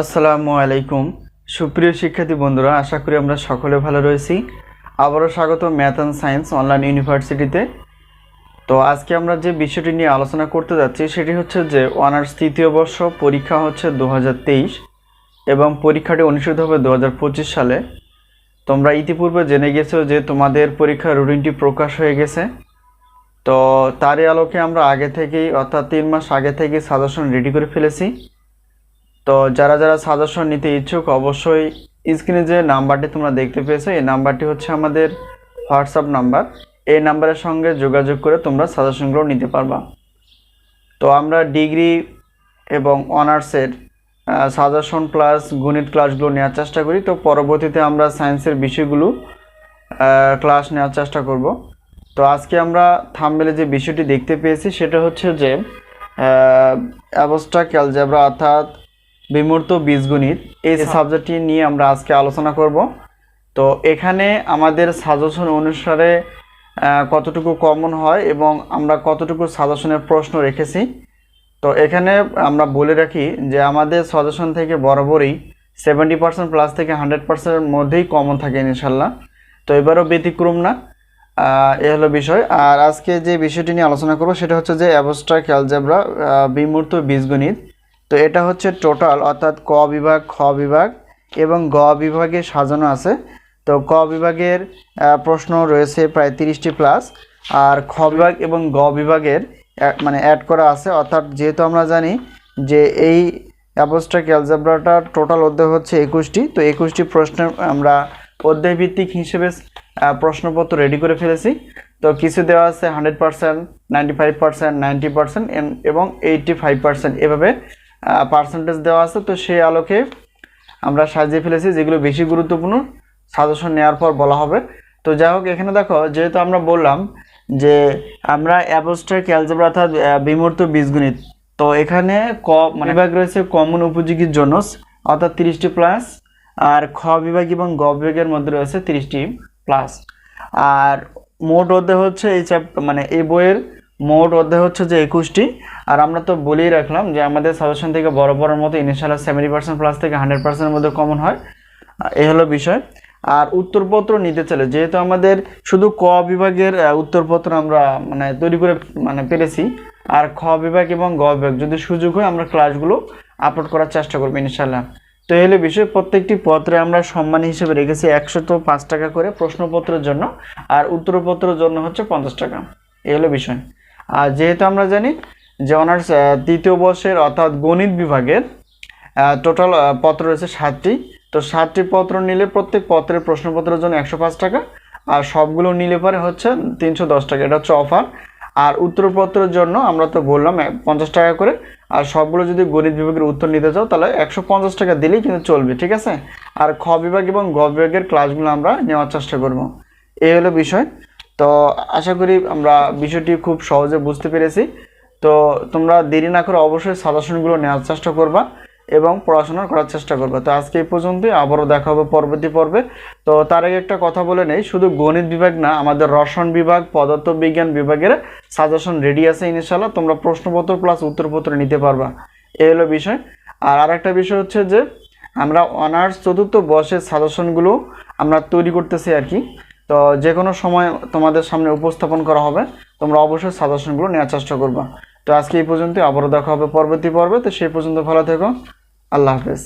আসসালামু আলাইকুম। সুপ্রিয় শিক্ষার্থী বন্ধুরা, আশা করি আমরা সকলে ভালো রয়েছি। আবারও স্বাগত ম্যাথ অ্যান্ড সায়েন্স অনলাইন ইউনিভার্সিটিতে। তো আজকে আমরা যে বিষয়টি নিয়ে আলোচনা করতে যাচ্ছি, সেটি হচ্ছে যে অনার্স তৃতীয় বর্ষ পরীক্ষা হচ্ছে দু হাজার তেইশ এবং পরীক্ষাটি অনুষ্ঠিত হবে দু হাজার পঁচিশ সালে। তোমরা ইতিপূর্বে জেনে গেছো যে তোমাদের পরীক্ষার রুটিনটি প্রকাশ হয়ে গেছে। তো তারই আলোকে আমরা আগে থেকেই, অর্থাৎ তিন মাস আগে থেকেই সাজেশন রেডি করে ফেলেছি। তো যারা যারা সাজেশন নিতে ইচ্ছুক, অবশ্যই স্ক্রিনে যে নাম্বারটি তোমরা দেখতে পেয়েছ, এই নাম্বারটি হচ্ছে আমাদের হোয়াটসঅ্যাপ নাম্বার। এই নাম্বারের সঙ্গে যোগাযোগ করে তোমরা সাজেশনগুলো নিতে পারবা। তো আমরা ডিগ্রি এবং অনার্সের সাজেশন প্লাস গণিত ক্লাসগুলো নেওয়ার চেষ্টা করি। তো পরবর্তীতে আমরা সায়েন্সের বিষয়গুলো ক্লাস নেওয়ার চেষ্টা করব। তো আজকে আমরা থামবেলে যে বিষয়টি দেখতে পেয়েছি, সেটা হচ্ছে যে অ্যাবস্ট্রাক্ট অ্যালজেব্রা অর্থাৎ বিমূর্ত বীজগণিত। এই সাবজেক্টটি নিয়ে আমরা আজকে আলোচনা করব। তো এখানে আমাদের সাজেশন অনুসারে কতটুকু কমন হয় এবং আমরা কতটুকু সাজেশনের প্রশ্ন রেখেছি। তো এখানে আমরা বলে রাখি যে আমাদের সাজেশন থেকে বরাবরই সেভেন্টি পার্সেন্ট প্লাস থেকে হান্ড্রেড পার্সেন্টের মধ্যেই কমন থাকে ইনশাল্লাহ। তো এবারও ব্যতিক্রম না। এ হলো বিষয়। আর আজকে যে বিষয়টি নিয়ে আলোচনা করব সেটা হচ্ছে যে অ্যাবস্ট্রাক্ট অ্যালজেব্রা বিমূর্ত বীজগণিত। তো এটা হচ্ছে টোটাল অর্থাৎ ক বিভাগ, খ বিভাগ এবং গ বিভাগে সাজানো আছে। তো ক বিভাগের প্রশ্ন রয়েছে প্রায় তিরিশটি প্লাস আর খ বিভাগ এবং গ বিভাগের মানে অ্যাড করা আছে। অর্থাৎ যেহেতু আমরা জানি যে এই অ্যাবস্ট্রাক্ট অ্যালজেব্রাটার টোটাল অধ্যায় হচ্ছে একুশটি, তো একুশটি প্রশ্নের আমরা অধ্যায় ভিত্তিক হিসেবে প্রশ্নপত্র রেডি করে ফেলেছি। তো কিছু দেওয়া আছে hundred percent ninety five percent ninety percent এবং এইটটি ফাইভ পার্সেন্ট এভাবে পার্সেন্টেজ দেওয়া আছে, তো সেই আলোকে আমরা সাজিয়ে ফেলেছি, যেগুলো বেশি গুরুত্বপূর্ণ সাজেশন নেওয়ার পর বলা হবে। তো যাই হোক, এখানে দেখো, যেহেতু আমরা বললাম যে আমরা অ্যাবস্ট্রাক্ট অ্যালজেব্রা অর্থাৎ বিমূর্ত বীজগণিত, তো এখানে ক মানে বিভাগ রয়েছে কমন উপযোগীর জন্য, অর্থাৎ তিরিশটি প্লাস আর খ বিভাগ এবং গ বিভাগের মধ্যে রয়েছে তিরিশটি প্লাস আর মোট অধ্যায় হচ্ছে এই চ্যাপ মানে এই বইয়ের মোট অধ্যায় হচ্ছে যে একুশটি। আর আমরা তো বলেই রাখলাম যে আমাদের সাজেশন থেকে বড় বড় মতো ইনিশিয়াল সেভেন্টি পার্সেন্ট প্লাস থেকে হান্ড্রেড পার্সেন্টের মধ্যে কমন হয়। এ হলো বিষয়। আর উত্তরপত্র নিতে চলে যেহেতু আমাদের শুধু ক বিভাগের উত্তরপত্র আমরা মানে তৈরি করে মানে পেরেছি, আর খ বিভাগ এবং গ বিভাগ যদি সুযোগ হয়, আমরা ক্লাসগুলো আপলোড করার চেষ্টা করব ইনশাল্লাহ তো এই হলো বিষয়, প্রত্যেকটি পত্রে আমরা সম্মান হিসেবে রেখেছি একশত পাঁচ টাকা করে প্রশ্নপত্রের জন্য, আর উত্তরপত্রের জন্য হচ্ছে পঞ্চাশ টাকা। এই হলো বিষয়। আর যেহেতু আমরা জানি যে অনার্স তৃতীয় বর্ষের অর্থাৎ গণিত বিভাগের টোটাল পত্র রয়েছে সাতটি। তো সাতটি পত্র নিলে প্রত্যেক পত্রের প্রশ্নপত্রের জন্য একশো পাঁচ টাকা আর সবগুলো নিলে পরে হচ্ছে তিনশো দশ টাকা। এটা হচ্ছে অফার আর উত্তরপত্রের জন্য আমরা তো বললাম পঞ্চাশ টাকা করে। আর সবগুলো যদি গণিত বিভাগের উত্তর নিতে চাও তাহলে একশো পঞ্চাশ টাকা দিলেই কিন্তু চলবে, ঠিক আছে? আর খ বিভাগ এবং গ বিভাগের ক্লাসগুলো আমরা নেওয়ার চেষ্টা করব। এই হলো বিষয়। তো আশা করি আমরা বিষয়টি খুব সহজে বুঝতে পেরেছি। তো তোমরা দেরি না করে অবশ্যই সাজেশনগুলো নেওয়ার চেষ্টা করবা এবং পড়াশোনা করার চেষ্টা করবে। তো আজকে এই পর্যন্তই, আবারও দেখা হবে পরবর্তী পর্বে। তো তার আগে একটা কথা বলে নেই, শুধু গণিত বিভাগ না, আমাদের রসায়ন বিভাগ পদার্থ বিজ্ঞান বিভাগের সাজেশন রেডি আছে ইনশাল্লাহ তোমরা প্রশ্নপত্র প্লাস উত্তরপত্র নিতে পারবা। এই হলো বিষয়। আর আরেকটা বিষয় হচ্ছে যে, আমরা অনার্স চতুর্থ বর্ষের সাজেশনগুলো আমরা তৈরি করতেছি আর কি। তো যে কোনো সময় তোমাদের সামনে উপস্থাপন করা হবে, তোমরা অবশ্যই সাজেশনগুলো নেওয়ার চেষ্টা করবা। তো আজকে এই পর্যন্ত আবারও দেখা হবে পরবর্তী পর্বে। তো সেই পর্যন্ত ভালো থেকো। আল্লাহ হাফেজ।